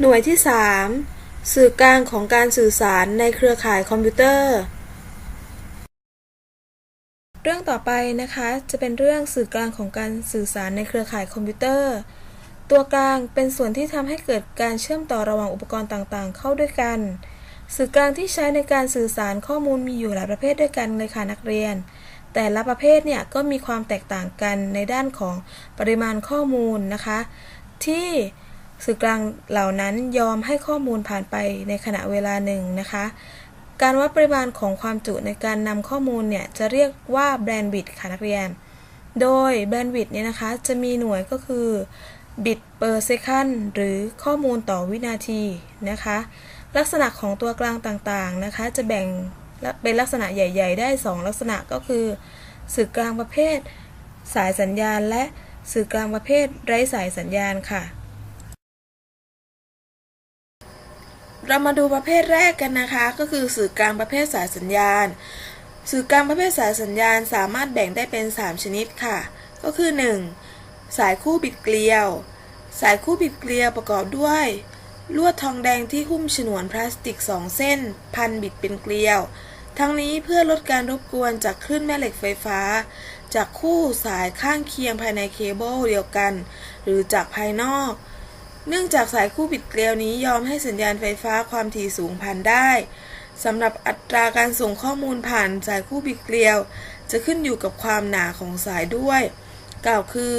หน่วยที่ 3 สื่อกลางของการสื่อสารในเครือข่ายคอมพิวเตอร์ เรื่องต่อไปนะคะจะเป็นเรื่องสื่อกลางของการสื่อสารในเครือข่ายคอมพิวเตอร์ ตัวกลางเป็นส่วนที่ทำให้เกิดการเชื่อมต่อระหว่างอุปกรณ์ต่างๆ เข้าด้วยกัน สื่อกลางที่ใช้ในการสื่อสารข้อมูลมีอยู่หลายประเภทด้วยกันเลยค่ะนักเรียน แต่ละประเภทเนี่ยก็มีความแตกต่างกันในด้านของปริมาณข้อมูลนะคะ ที่ สื่อกลางเหล่านั้นยอมให้ข้อมูลผ่านไปในขณะเวลาหนึ่งนะคะ การวัดปริมาณของความจุในการนำข้อมูลเนี่ยจะเรียกว่าแบนด์วิดต์ค่ะนักเรียน โดยแบนด์วิดต์เนี่ยนะคะจะมีหน่วยก็คือบิตเปอร์เซคันหรือข้อมูลต่อวินาทีนะคะ ลักษณะของตัวกลางต่างๆนะคะ จะแบ่งเป็นลักษณะใหญ่ ๆ ได้ 2 ลักษณะก็คือ สื่อกลางประเภท สายสัญญาณ และสื่อกลางประเภทไร้สายสัญญาณค่ะ เรามาดูประเภทแรกกันนะคะ ก็คือสื่อกลางประเภทสายสัญญาณ สื่อกลางประเภทสายสัญญาณสามารถแบ่งได้เป็น 3 ชนิดค่ะ ก็คือ 1. สายคู่บิดเกลียว สายคู่บิดเกลียวประกอบด้วย ลวดทองแดงที่หุ้มฉนวนพลาสติก 2 เส้น พันบิดเป็นเกลียว ทั้งนี้เพื่อลดการรบกวนจากคลื่นแม่เหล็กไฟฟ้า จากคู่สายข้างเคียงภายในเคเบิลเดียวกัน หรือจากภายนอก เนื่องจากสายคู่บิดเกลียวนี้ยอมให้สัญญาณไฟฟ้าความถี่สูงผ่านได้สำหรับอัตราการส่งข้อมูลผ่านสายคู่บิดเกลียว จะขึ้นอยู่กับความหนาของสายด้วย กล่าวคือ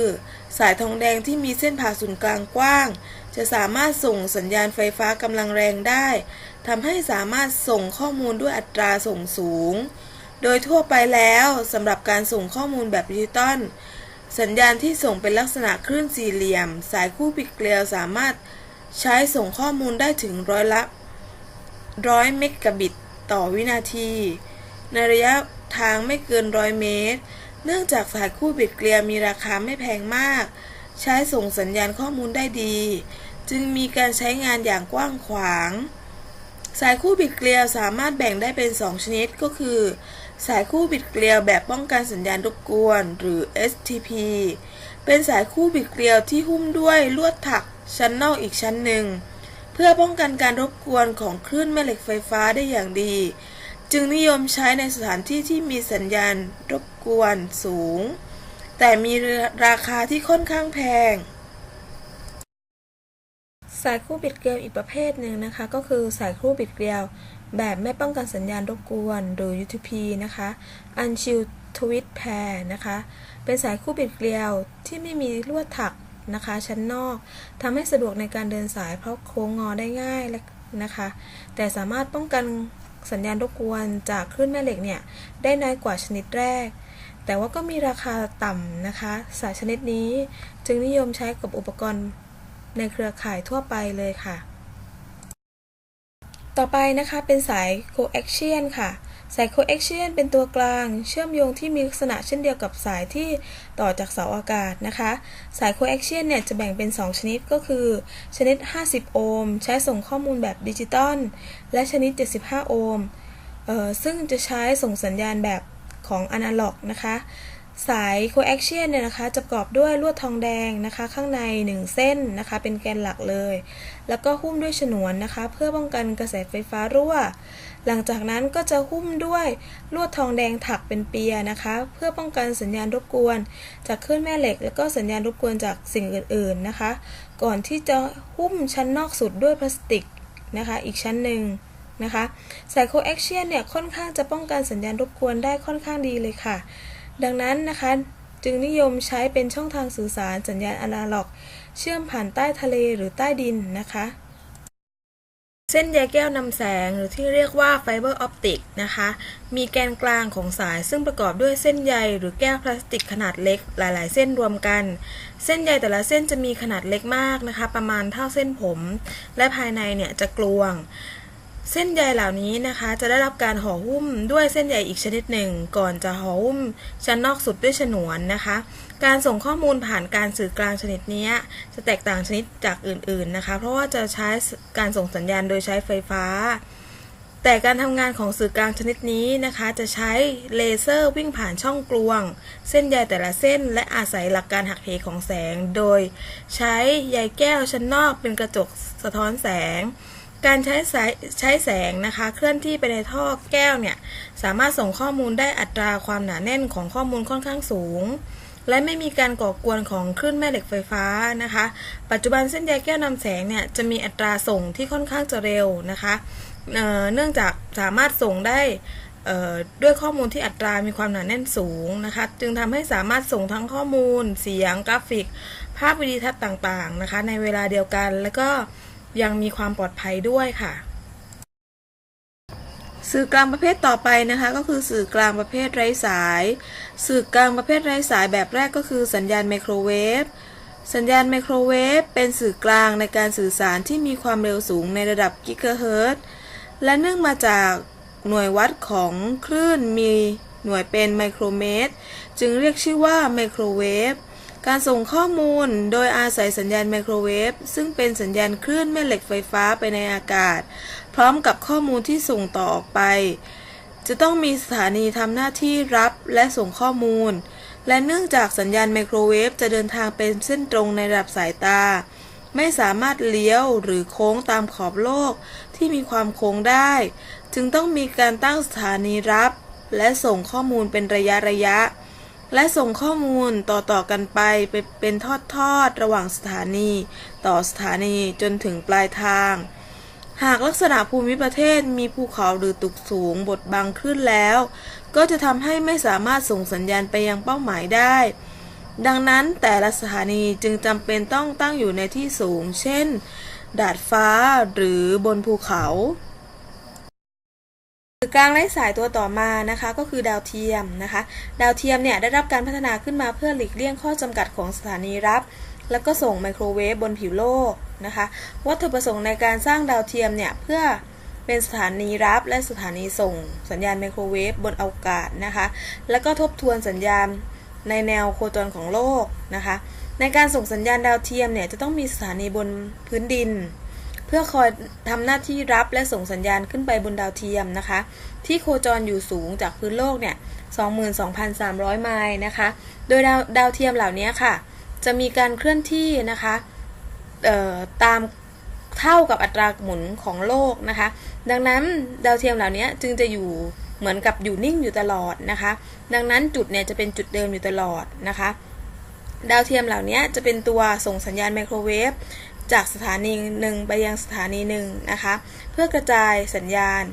สายทองแดงที่มีเส้นผ่าศูนย์กลางกว้าง จะสามารถส่งสัญญาณไฟฟ้ากำลังแรงได้ทำให้สามารถส่งข้อมูลด้วยอัตราส่งสูง โดยทั่วไปแล้วสำหรับการส่งข้อมูลแบบดิจิตอล สัญญาณที่ส่งเป็นลักษณะคลื่นสี่เหลี่ยม สายคู่ปิดเกลียวสามารถใช้ส่งข้อมูลได้ถึงร้อยละร้อยเมกะบิตต่อวินาที ในระยะทางไม่เกินร้อยเมตร เนื่องจากสายคู่บิดเกลียวมีราคาไม่แพงมาก ใช้ส่งสัญญาณข้อมูลได้ดี จึงมีการใช้งานอย่างกว้างขวาง สายคู่บิดเกลียวสามารถแบ่งได้เป็น 2 ชนิดก็คือ สายคู่บิดเกลียวแบบป้องกันสัญญาณรบกวน หรือ STP เป็นสายคู่บิดเกลียวที่หุ้มด้วยลวดถักชั้นนอกอีกชั้นหนึ่ง เพื่อป้องกันการรบกวนของคลื่นแม่เหล็กไฟฟ้าได้อย่างดี จึงนิยมใช้ในสถานที่ที่มีสัญญาณรบกวนสูง แต่มีราคาที่ค่อนข้างแพง สายคู่บิดเกลียวอีกประเภทหนึ่งนะคะ ก็คือสายคู่บิดเกลียวแบบไม่ป้องกันสัญญาณรบกวนหรือ UTP นะคะ Unshielded Twist Pair นะคะ เป็นสายคู่บิดเกลียวที่ไม่มีลวดถักนะคะ ชั้นนอกทำให้สะดวกในการเดินสายเพราะโค้งงอได้ง่ายนะคะ แต่สามารถป้องกันสัญญาณรบกวนจากคลื่นแม่เหล็กเนี่ย ได้น้อยกว่าชนิดแรก แต่ว่าก็มีราคาต่ำนะคะ สายชนิดนี้จึงนิยมใช้กับอุปกรณ์ ในเครือข่ายทั่วไปเลยค่ะ ต่อไปนะคะเป็นสาย coaxial ค่ะ สาย coaxial เป็นตัวกลาง เชื่อมโยงที่มีลักษณะเช่นเดียวกับสายที่ต่อจากเสาอากาศนะคะ สาย coaxial เนี่ยจะแบ่งเป็น 2 ชนิดก็คือ ชนิด 50 โอห์ม ใช้ส่งข้อมูลแบบดิจิตอล และชนิด 75 โอห์มเอ่อซึ่งจะใช้ส่งสัญญาณแบบของอนาล็อกนะคะ สาย coaxial เนี่ยนะคะจะประกอบด้วยลวดทองแดงนะคะ ข้างใน 1 เส้นนะคะ เป็นแกนหลักเลย แล้วก็หุ้มด้วยฉนวนนะคะ เพื่อป้องกันกระแสไฟฟ้ารั่ว หลังจากนั้นก็จะหุ้มด้วยลวดทองแดงถักเป็นเปียนะคะ เพื่อป้องกันสัญญาณรบกวน จากคลื่นแม่เหล็ก แล้วก็สัญญาณรบกวนจากสิ่งอื่นๆนะคะ ก่อนที่จะหุ้มชั้นนอกสุดด้วยพลาสติกนะคะ อีกชั้นหนึ่งนะคะสายโคแอคเชียนเนี่ยค่อนข้างจะป้องกันสัญญาณรบกวนได้ค่อนข้างดีเลยค่ะ ดังนั้นนะคะจึงนิยมใช้เป็นช่องทางสื่อสารสัญญาณอนาล็อก เชื่อมผ่านใต้ทะเลหรือใต้ดินนะคะ เส้นใยแก้วนำแสงหรือที่เรียกว่าไฟเบอร์ออปติกนะคะ มีแกนกลางของสายซึ่งประกอบด้วยเส้นใยหรือแก้วพลาสติกขนาดเล็กหลาย ๆ เส้นรวมกัน เส้นใยแต่ละเส้นจะมีขนาดเล็กมากนะคะ ประมาณเท่าเส้นผม และภายในเนี่ยจะกลวง เส้นใยเหล่านี้นะคะจะได้รับการห่อหุ้มด้วยเส้นใยอีกชนิดหนึ่ง ก่อนจะห่อหุ้มชั้นนอกสุดด้วยฉนวนนะคะ การส่งข้อมูลผ่านการสื่อกลางชนิดนี้จะแตกต่างชนิดจากอื่นๆนะคะ เพราะว่าจะใช้การส่งสัญญาณโดยใช้ไฟฟ้า แต่การทำงานของสื่อกลางชนิดนี้นะคะ จะใช้เลเซอร์วิ่งผ่านช่องกลวง เส้นใยแต่ละเส้น และอาศัยหลักการหักเหของแสง โดยใช้ใยแก้วชั้นนอกเป็นกระจกสะท้อนแสง การใช้สายใช้แสงนะคะ เคลื่อนที่ไปในท่อแก้วเนี่ย สามารถส่งข้อมูลได้อัตราความหนาแน่นของข้อมูลค่อนข้างสูง และไม่มีการก่อกวนของคลื่นแม่เหล็กไฟฟ้านะคะ ปัจจุบันเส้นใยแก้วนำแสงเนี่ยจะมีอัตราส่งที่ค่อนข้างจะเร็วนะคะเเนื่องจากสามารถส่งได้ด้วยข้อมูลที่อัตรามีความหนาแน่นสูงนะคะ จึงทำให้สามารถส่งทั้งข้อมูล เสียง กราฟิก ภาพวิดีทัศน์ต่างๆนะคะ ในเวลาเดียวกัน แล้วก็ ยังมีความปลอดภัยด้วยค่ะ สื่อกลางประเภทต่อไปนะคะก็คือสื่อกลางประเภทไร้สาย สื่อกลางประเภทไร้สายแบบแรกก็คือสัญญาณไมโครเวฟสัญญาณไมโครเวฟเป็นสื่อกลางในการสื่อสารที่มีความเร็วสูงในระดับกิกะเฮิรตซ์และเนื่องมาจากหน่วยวัดของคลื่นมีหน่วยเป็นไมโครเมตร จึงเรียกชื่อว่าไมโครเวฟ การส่งข้อมูลโดยอาศัยสัญญาณไมโครเวฟซึ่งเป็นสัญญาณคลื่นแม่เหล็กไฟฟ้าไปในอากาศ พร้อมกับข้อมูลที่ส่งต่อออกไป จะต้องมีสถานีทำหน้าที่รับและส่งข้อมูล และเนื่องจากสัญญาณไมโครเวฟจะเดินทางเป็นเส้นตรงในระดับสายตา ไม่สามารถเลี้ยวหรือโค้งตามขอบโลกที่มีความโค้งได้ จึงต้องมีการตั้งสถานีรับ และส่งข้อมูลเป็นระยะระยะ และส่งข้อมูลต่อๆกันไปเป็นทอดๆ ระหว่างสถานี ต่อสถานีจนถึงปลายทาง หากลักษณะภูมิประเทศมีภูเขาหรือตึกสูงบดบังขึ้นแล้ว ก็จะทำให้ไม่สามารถส่งสัญญาณไปยังเป้าหมายได้ ดังนั้นแต่ละสถานีจึงจำเป็นต้องตั้งอยู่ในที่สูง เช่น ดาดฟ้าหรือบนภูเขา กลางไร้สายตัวต่อมานะคะก็คือดาวเทียมนะคะ ดาวเทียมเนี่ยได้รับการพัฒนาขึ้นมาเพื่อหลีกเลี่ยงข้อจำกัดของสถานีรับ แล้วก็ส่งไมโครเวฟบนผิวโลกนะคะ วัตถุประสงค์ในการสร้างดาวเทียมเนี่ยเพื่อเป็นสถานีรับและสถานีส่ง สัญญาณไมโครเวฟบนอวกาศนะคะ แล้วก็ทบทวนสัญญาณในแนวโคจรของโลกนะคะ ในการส่งสัญญาณดาวเทียมเนี่ยจะต้องมีสถานีบนพื้นดิน เพื่อคอยทำหน้าที่รับและส่งสัญญาณขึ้นไปบนดาวเทียมนะคะ ที่โคจรอยู่สูงจากพื้นโลกเนี่ย 22,300 ไมล์นะคะ โดยดาวดาวเทียมเหล่านี้ค่ะ จะมีการเคลื่อนที่นะคะตามเท่ากับอัตราหมุนของโลกนะคะ ดังนั้นดาวเทียมเหล่านี้จึงจะอยู่เหมือนกับอยู่นิ่งอยู่ตลอดนะคะ ดังนั้นจุดเนี่ยจะเป็นจุดเดิมอยู่ตลอดนะคะ ดาวเทียมเหล่านี้จะเป็นตัวส่งสัญญาณไมโครเวฟ จากสถานีหนึ่งไปยังสถานีหนึ่งนะคะ เพื่อกระจายสัญญาณ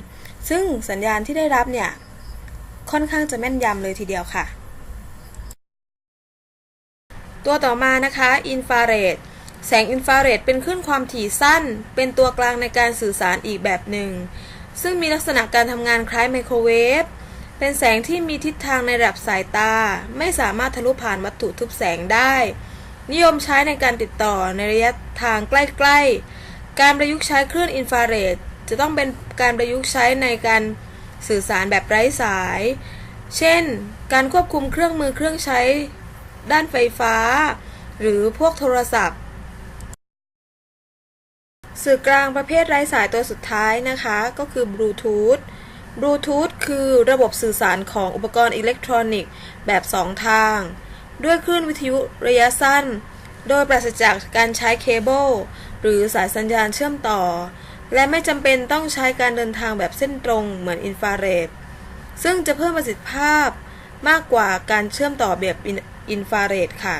ซึ่งสัญญาณที่ได้รับเนี่ย ค่อนข้างจะแม่นยำเลยทีเดียวค่ะ ตัวต่อมานะคะอินฟราเรดแสงอินฟราเรดเป็นคลื่นความถี่สั้น เป็นตัวกลางในการสื่อสารอีกแบบหนึ่ง ซึ่งมีลักษณะการทำงานคล้ายไมโครเวฟเป็นแสงที่มีทิศทางในระดับสายตา ไม่สามารถทะลุผ่านวัตถุทึบแสงได้ นิยมใช้ในการติดต่อในระยะทางใกล้ๆ การประยุกต์ใช้คลื่นอินฟราเรดจะต้องเป็นการประยุกต์ใช้ในการสื่อสารแบบไร้สาย เช่น การควบคุมเครื่องมือเครื่องใช้ด้านไฟฟ้า หรือพวกโทรศัพท์ สื่อกลางประเภทไร้สายตัวสุดท้ายนะคะ ก็คือบลูทูธบลูทูธคือระบบสื่อสารของอุปกรณ์อิเล็กทรอนิกส์แบบ 2 ทาง ด้วยคลื่นวิทยุระยะสั้น โดยปราศจากการใช้เคเบิลหรือสายสัญญาณเชื่อมต่อ และไม่จำเป็นต้องใช้การเดินทางแบบเส้นตรงเหมือนอินฟราเรดซึ่งจะเพิ่มประสิทธิภาพมากกว่าการเชื่อมต่อแบบอินฟราเรดค่ะ